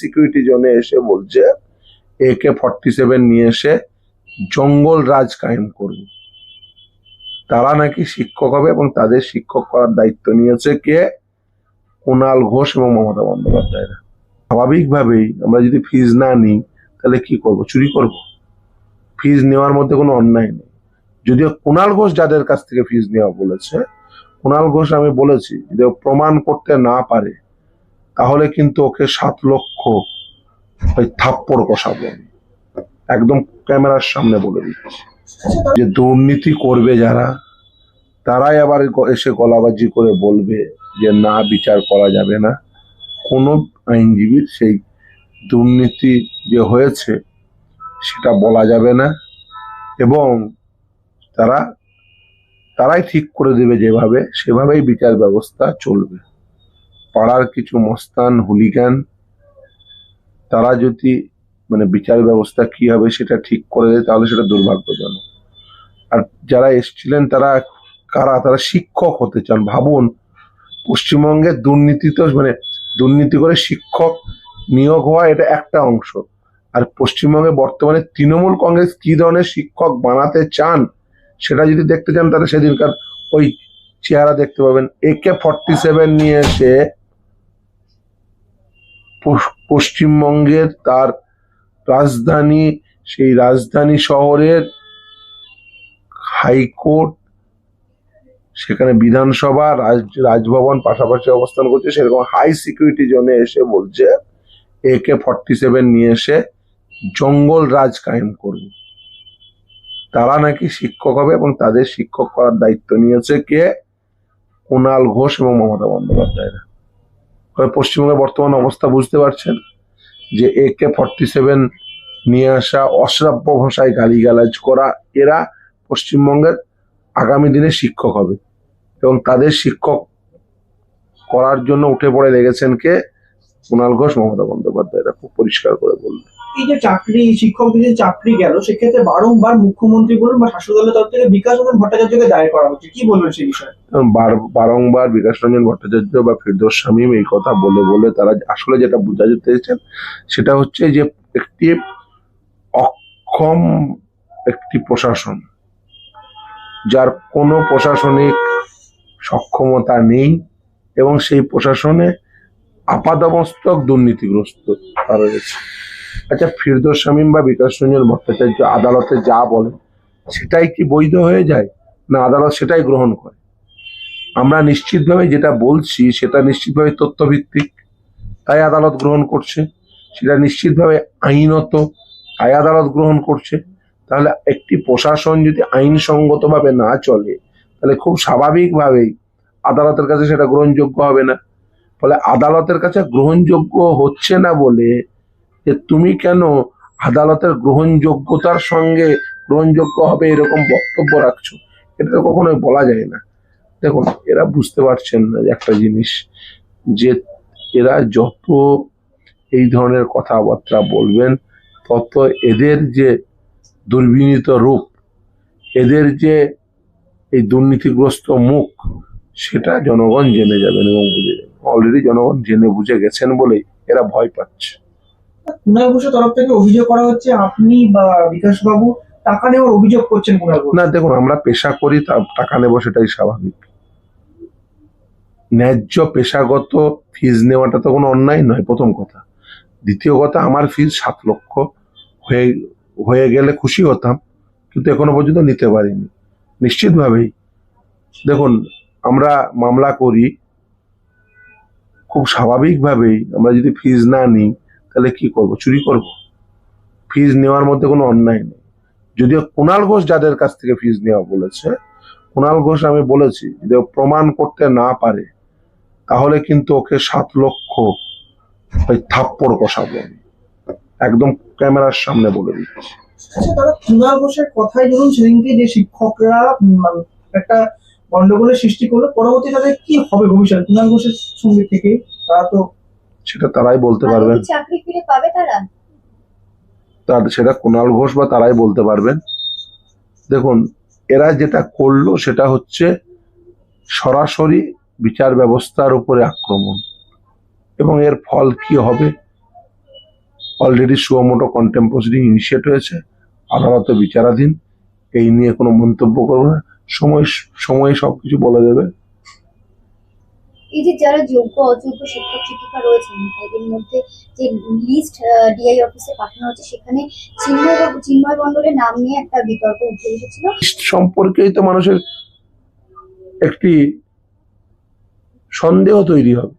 Security জোনে এসে বলছে একে ফর্টি সেভেন নিয়ে এসে জঙ্গল রাজ কায়েম করবে। তারা নাকি শিক্ষক হবে এবং তাদের শিক্ষক করার দায়িত্ব নিয়েছে কে? কুণাল ঘোষ এবং মমতা বন্দ্যোপাধ্যায়রা স্বাভাবিকভাবেই আমরা যদি ফিজ না নিই, তাহলে কি করব? চুরি করব? ফিজ নেওয়ার মধ্যে কোনো অন্যায় নেই। যদিও কুণাল ঘোষ যাদের কাছ থেকে ফিজ নেওয়া বলেছে কুণাল ঘোষ আমি বলেছি, যদি প্রমাণ করতে না পারে তাহলে কিন্তু ওকে সাত লক্ষ ওই থাপ্পড় কষাবো। একদম ক্যামেরার সামনে বলে দিচ্ছি। যে দুর্নীতি করবে যারা, তারাই আবার এসে গলাবাজি করে বলবে যে না, বিচার করা যাবে না। কোনো আইনজীবীর সেই দুর্নীতি যে হয়েছে, সেটা বলা যাবে না। এবং তারা, তারাই ঠিক করে দেবে যেভাবে, সেভাবেই বিচার ব্যবস্থা চলবে। পাড়ার কিছু মস্তান, হুলিগান, তারা যদি মানে বিচার ব্যবস্থা কি হবে সেটা ঠিক করে দেয়, তাহলে সেটা দুর্ভাগ্যজনক। আর যারা এসছিলেন, তারা কারা? তারা শিক্ষক হতে চান। ভাবুন, পশ্চিমবঙ্গে দুর্নীতি তো মানে দুর্নীতি করে শিক্ষক নিয়োগ হওয়া এটা একটা অংশ। আর পশ্চিমবঙ্গে বর্তমানে তৃণমূল কংগ্রেস কি ধরনের শিক্ষক বানাতে চান, সেটা যদি দেখতে চান, তাহলে সেদিনকার ওই চেহারা দেখতে পাবেন। একে ফর্টি সেভেন নিয়ে এসে পশ্চিমবঙ্গের তার রাজধানী, সেই রাজধানী শহরের হাইকোর্ট, সেখানে বিধানসভা, রাজ, রাজভবন পাশাপাশি অবস্থান করছে, সেরকম হাই সিকিউরিটি জোনে এসে বলছে একে ফর্টি সেভেন নিয়ে এসে জঙ্গল রাজ কায়েম করবে। তারা নাকি শিক্ষক হবে এবং তাদের শিক্ষক করার দায়িত্ব নিয়েছে কে? কুণাল ঘোষ এবং মমতা বন্দ্যোপাধ্যায়রা। পশ্চিমবঙ্গের বর্তমান অবস্থা বুঝতে পারছেন যে এ কে ফর্টি সেভেন নিয়ে আসা অশ্রাব্য ভাষায় গালিগালাজ করা, এরা পশ্চিমবঙ্গের আগামী দিনে শিক্ষক হবে। এবং তাদের শিক্ষক করার জন্য উঠে পড়ে লেগেছেন কে? কুণাল ঘোষ, মমতা বন্দ্যোপাধ্যায়। বন্দ্যোপাধ্যায়রা খুব পরিষ্কার করে বললেন। এই যে চাকরি শিক্ষকদের যে চাকরি গেল, সেক্ষেত্রে বারংবার মুখ্যমন্ত্রী বলুন বা শাসক দলের তরফ থেকে বিকাশ রঞ্জন ভট্টাচার্যকে দায়ের করা হচ্ছে। কি বলবেন সেই বিষয়ে? বারংবার বিকাশ রঞ্জন ভট্টাচার্য বা ফিরদোস শামীম এই কথা বলে বলে তারা আসলে যেটা বোঝাতে চেয়েছেন সেটা হচ্ছে যে একটি অক্ষম একটি প্রশাসন, যার কোনো প্রশাসনিক সক্ষমতা নেই এবং সেই প্রশাসনে আপাদমস্তক দুর্নীতিগ্রস্ত রয়েছে। আচ্ছা ফিরদোস শামীম বা বিকাশ রঞ্জন ভট্টাচার্য আদালতে যা বলে, সেটাই কি বৈধ হয়ে যায়? না, আদালত সেটাই গ্রহণ করে। আমরা নিশ্চিতভাবে যেটা বলছি, সেটা নিশ্চিতভাবে তথ্যভিত্তিক। তাই আদালত গ্রহণ করছে। সেটা নিশ্চিতভাবে আইনত। তাই আদালত গ্রহণ করছে। তাহলে একটি প্রশাসন যদি আইনসঙ্গতভাবে না চলে, তাহলে খুব স্বাভাবিকভাবেই আদালতের কাছে সেটা গ্রহণযোগ্য হবে না। ফলে আদালতের কাছে গ্রহণযোগ্য হচ্ছে না বলে যে তুমি কেন আদালতের গ্রহণযোগ্যতার সঙ্গে গ্রহণযোগ্য হবে এরকম বক্তব্য রাখছো? এটা তো কখনোই বলা যায় না। দেখুন, এরা বুঝতে পারছেন না একটা জিনিস যে এরা যত এই ধরনের কথাবার্তা বলবেন, তত এদের যে দুর্বিনীত রূপ, এদের যে এই দুর্নীতিগ্রস্ত মুখ, সেটা জনগণ জেনে যাবেন এবং বুঝে যাবেন। অলরেডি জনগণ জেনে বুঝে গেছেন বলেই এরা ভয় পাচ্ছে। কুণাল ঘোষের তরফ থেকে অভিযোগ করা হচ্ছে আপনি বা বিকাশ বাবু টাকা নেওয়ার অভিযোগ করছেন কুণাল ঘোষ। না, দেখুন, আমরা পেশা করি টাকা নেব সেটাই স্বাভাবিক। ন্যায্য পেশাগত ফিজ নেওয়াটা তো কোনো অন্যায় নয়, প্রথম কথা। দ্বিতীয় কথা, আমার ফিজ সাত লক্ষ হয়ে হয়ে গেলে খুশি হতাম, কিন্তু এখনও পর্যন্ত নিতে পারিনি। নিশ্চিতভাবেই। দেখুন, আমরা মামলা করি, খুব স্বাভাবিকভাবেই আমরা যদি ফিজ না নিই তাহলে কি করব? চুরি করব? ফিজ নেওয়ার মধ্যে কোনো অন্যায় নেই। যদিও কুণাল ঘোষ যাদের কাছ থেকে ফিজ নেওয়া বলেছে কুণাল ঘোষ আমি বলেছি, যদি প্রমাণ করতে না পারে, তাহলে কিন্তু ওকে সাত লক্ষ ওই থাপ্পড় কষাবো। একদম ক্যামেরার সামনে বলে দিচ্ছি। আচ্ছা দাদা কুণাল ঘোষের কথাই ধরুন, সেদিনকে শিক্ষকরা একটা গন্ডগোলের সৃষ্টি করল পরবর্তী তাদের কি হবে ভবিষ্যতে? কুণাল ঘোষের সঙ্গে থেকে, তারা তো সেটা তারাই বলতে পারবেন। চাকরি ফিরে পাবে তারা? তার সেটা কুণাল ঘোষ বা তারাই বলতে পারবেন। দেখুন এরা যেটা করল সেটা হচ্ছে সরাসরি বিচার ব্যবস্থার উপরে আক্রমণ। এবং এর ফল কি হবে? Already suo motu contempt proceeding initiate হয়েছে আদালত বিচারাধীন। এই নিয়ে কোনো মন্তব্য করব না। সময় সময় সবকিছু বলে দেবে। এই যে যারা যোগ্য, অযোগ্য শিক্ষক, শিক্ষিকা রয়েছেন এদের মধ্যে যে লিস্ট ডিআই অফিসে পাঠানো হচ্ছে, সেখানে চিন্ময় চিন্ময় মণ্ডলের নাম নিয়ে একটা বিতর্ক উঠে এসেছিল। সম্পর্কেই তো মানুষের একটি সন্দেহ তৈরি হবে।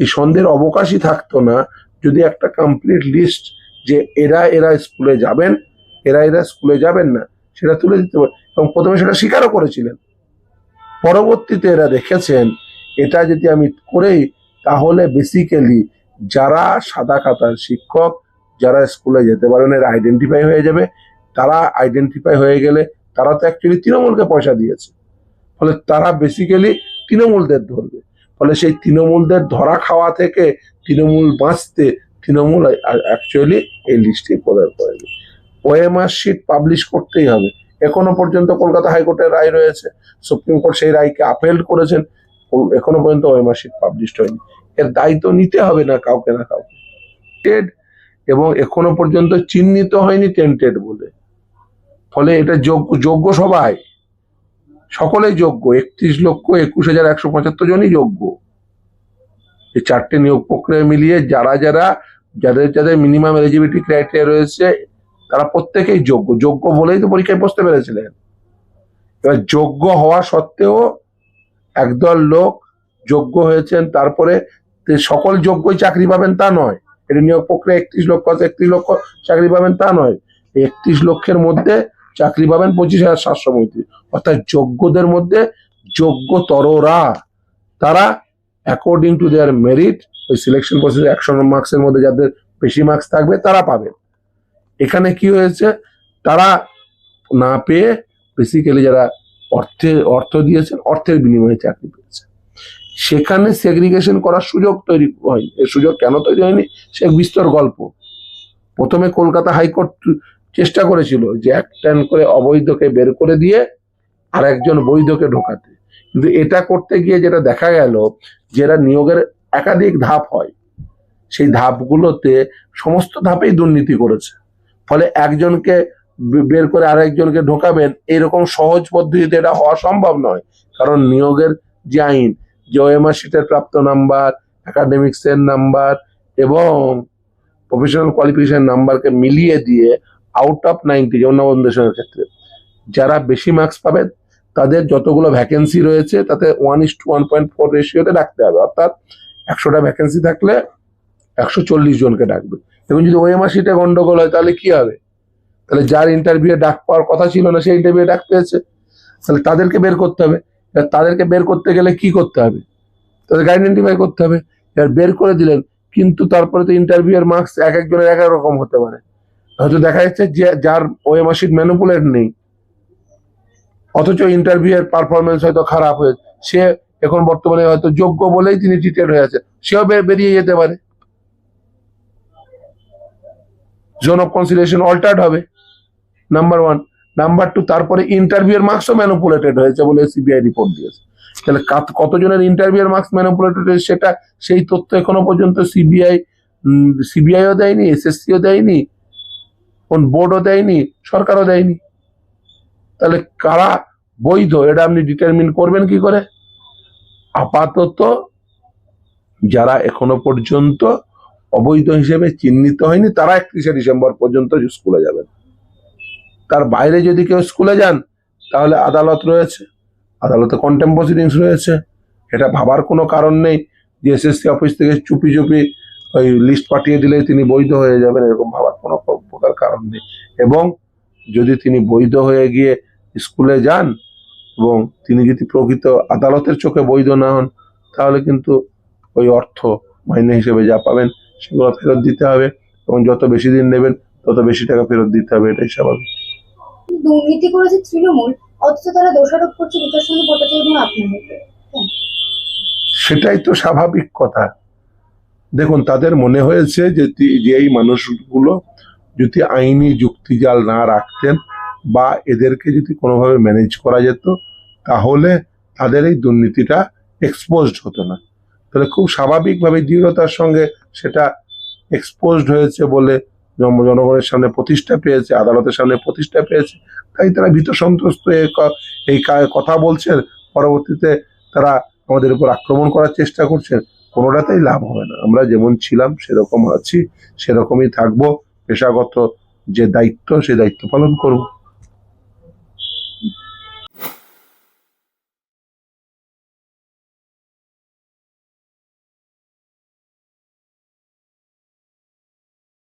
এই সন্দেহের অবকাশই থাকতো না যদি একটা কমপ্লিট লিস্ট যে এরা এরা স্কুলে যাবেন, এরা এরা স্কুলে যাবেন না, সেটা তুলে দিতে পারে। এবং প্রথমে সেটা স্বীকারও করেছিলেন। পরবর্তীতে এরা দেখেছেন এটা যদি আমি করেই, তাহলে বেসিক্যালি যারা সাদা খাতার শিক্ষক, যারা স্কুলে যেতে পারেন এরা আইডেন্টিফাই হয়ে যাবে। তারা আইডেন্টিফাই হয়ে গেলে তারা তো অ্যাকচুয়ালি তৃণমূলকে পয়সা দিয়েছে। ফলে তারা বেসিক্যালি তৃণমূলদের ধরবে। ফলে সেই তৃণমূলদের ধরা খাওয়া থেকে তৃণমূল বাঁচতে তৃণমূল অ্যাকচুয়ালি এই লিস্টে প্রদান করেনি। ওএমআর শিট পাবলিশ করতেই হবে। এখনও পর্যন্ত কলকাতা হাইকোর্টের রায় রয়েছে। সুপ্রিম কোর্ট সেই রায়কে আপেল করেছেন। এখনও পর্যন্ত শিট পাবলিশ হয়নি। এর দায়িত্ব নিতে হবে না কাউকে না কাউকে। টেড এবং এখনও পর্যন্ত চিহ্নিত হয়নি টেন্টেড বলে। ফলে এটা যোগ্য যোগ্য সবাই। সকলেই যোগ্য। একত্রিশ লক্ষ একুশ হাজার একশো পঁচাত্তর জনই যোগ্য। এই চারটে নিয়োগ প্রক্রিয়া মিলিয়ে যারা যারা যাদের যাদের মিনিমাম এলিজিবিলিটি ক্রাইটেরিয়া রয়েছে, তারা প্রত্যেকেই যোগ্য। যোগ্য বলেই তো পরীক্ষায় বসতে পেরেছিলেন। এবার যোগ্য হওয়া সত্ত্বেও একদল লোক যোগ্য হয়েছেন, তারপরে সকল যোগ্যই চাকরি পাবেন তা নয়। এটা নিয়োগ প্রক্রিয়া একত্রিশ লক্ষ আছে, একত্রিশ লক্ষ চাকরি পাবেন তা নয়। একত্রিশ লক্ষের মধ্যে চাকরি পাবেন পঁচিশ হাজার সাতশো পঁয়ত্রিশ। অর্থাৎ যোগ্যদের মধ্যে যোগ্যতররা, তারা অ্যাকর্ডিং টু দেয়ার মেরিট ওই সিলেকশন প্রসেসে একশো মার্কসের মধ্যে যাদের বেশি মার্কস থাকবে, তারা পাবে এখানে কি হয়েছে? তারা না পেয়ে বেসিক্যালি যারা অর্থে, অর্থ দিয়েছেন, অর্থের বিনিময়ে চাকরি পেয়েছেন। সেখানে সেগ্রিগেশন করার সুযোগ তৈরি হয় এই সুযোগ কেন তৈরি হয়নি? সে বিস্তর গল্প। প্রথমে কলকাতা হাইকোর্ট চেষ্টা করেছিল যে এক টান করে অবৈধকে বের করে দিয়ে আর একজন বৈধকে ঢোকাতে। কিন্তু এটা করতে গিয়ে যেটা দেখা গেল যেটা নিয়োগের একাধিক ধাপ হয়। সেই ধাপগুলোতে সমস্ত ধাপেই দুর্নীতি করেছে। ফলে একজনকে বের করে আরেকজনকে ঢোকাবেন, এরকম সহজ পদ্ধতিতে এটা হওয়া সম্ভব নয়। কারণ নিয়োগের যে আইন, যে ওএমআর শিটের প্রাপ্ত নাম্বার একাডেমিক্সের নাম্বার এবং প্রফেশনাল কোয়ালিফিকেশন নাম্বারকে মিলিয়ে দিয়ে আউট অফ নাইনটি যেমন নবন্দেশনের ক্ষেত্রে। যারা বেশি মার্কস পাবে তাদের যতগুলো ভ্যাকেন্সি রয়েছে, তাতে one is to one point four রেশিওতে ডাকতে হবে। অর্থাৎ একশোটা ভ্যাকেন্সি থাকলে একশো চল্লিশ জনকে ডাকবে। এবং যদি ওএমআর শিটে গন্ডগোল হয়, তাহলে কি হবে? তাহলে যার ইন্টারভিউ ডাক পাওয়ার কথা ছিল না সেই ইন্টারভিউ ডাক পেয়েছে। তাহলে তাদেরকে বের করতে হবে। এবার তাদেরকে বের করতে গেলে কি করতে হবে? তাদেরকে আইডেন্টিফাই করতে হবে। এবার বের করে দিলেন, কিন্তু তারপরে তো ইন্টারভিউ এর মার্কস এক একজনের এক এক রকম হতে পারে। হয়তো দেখা যাচ্ছে যে যার ওএমআর শিট ম্যানুপুলেট নেই, অথচ ইন্টারভিউ এর পারফরমেন্স হয়তো খারাপ হয়েছে সে এখন বর্তমানে হয়তো যোগ্য বলেই তিনি টিটেড হয়ে আছে। সেও বেরিয়ে যেতে পারে। জোন অফ কনসিডারেশন অল্টার্ড হবে। নাম্বার ওয়ান নাম্বার টু তারপরে ইন্টারভিউ এর মার্কসও ম্যানুপুলেটেড হয়েছে বলে সিবিআই রিপোর্ট দিয়েছে। তাহলে কতজনের ইন্টারভিউ এর মার্কস ম্যানুপুলেটেড হয়েছে সেটা, সেই তথ্য এখনও পর্যন্ত সিবিআই সিবিআইও দেয়নি এসএসসিও দেয়নি, কোন বোর্ডও দেয়নি, সরকারও দেয়নি। তাহলে কারা বৈধ? এটা আপনি ডিটারমিন করবেন কি করে? আপাতত যারা এখনও পর্যন্ত অবৈধ হিসেবে চিহ্নিত হয়নি, তারা একত্রিশে ডিসেম্বর পর্যন্ত স্কুলে যাবেন। তার বাইরে যদি কেউ স্কুলে যান, তাহলে আদালত রয়েছে। আদালতে কন্টেম্প প্রসিডিংস রয়েছে। এটা ভাবার কোনো কারণ নেই যে এসএসসি অফিস থেকে চুপি চুপি ওই লিস্ট পাঠিয়ে দিলেই তিনি বৈধ হয়ে যাবেন, এরকম ভাবার কোনো প্রকার কারণ নেই। এবং যদি তিনি বৈধ হয়ে গিয়ে স্কুলে যান এবং তিনি যদি প্রকৃত আদালতের চোখে বৈধ না হন, তাহলে কিন্তু ওই অর্থ মাইনে হিসেবে যা পাবেন সেগুলো ফেরত দিতে হবে এবং যত বেশি দিন নেবেন, তত বেশি টাকা ফেরত দিতে হবে, এটাই স্বাভাবিক। দুর্নীতি করেছে তৃণমূল, অথচ তারা দোষারোপ করছে বিকাশ চন্দ্র ভট্টাচার্য এবং আপনাদেরকে সেটাই তো স্বাভাবিক কথা। দেখুন, তাদের মনে হয়েছে যে যে এই মানুষগুলো যদি আইনি যুক্তিজাল না রাখতেন বা এদেরকে যদি কোনোভাবে ম্যানেজ করা যেত, তাহলে তাদের এই দুর্নীতিটা এক্সপোজড হতো না। তাহলে খুব স্বাভাবিকভাবে দৃঢ়তার সঙ্গে সেটা এক্সপোজড হয়েছে বলে জনগণের সামনে প্রতিষ্ঠা পেয়েছে, আদালতের সামনে প্রতিষ্ঠা পেয়েছে, তাই তারা ভীত সন্ত্রস্ত এই কথা বলছেন, পরবর্তীতে তারা আমাদের উপর আক্রমণ করার চেষ্টা করছেন, কোনোটাতেই লাভ হবে না। আমরা যেমন ছিলাম, সেরকম আছি, সেরকমই থাকব, পেশাগত যে দায়িত্ব সেই দায়িত্ব পালন করব।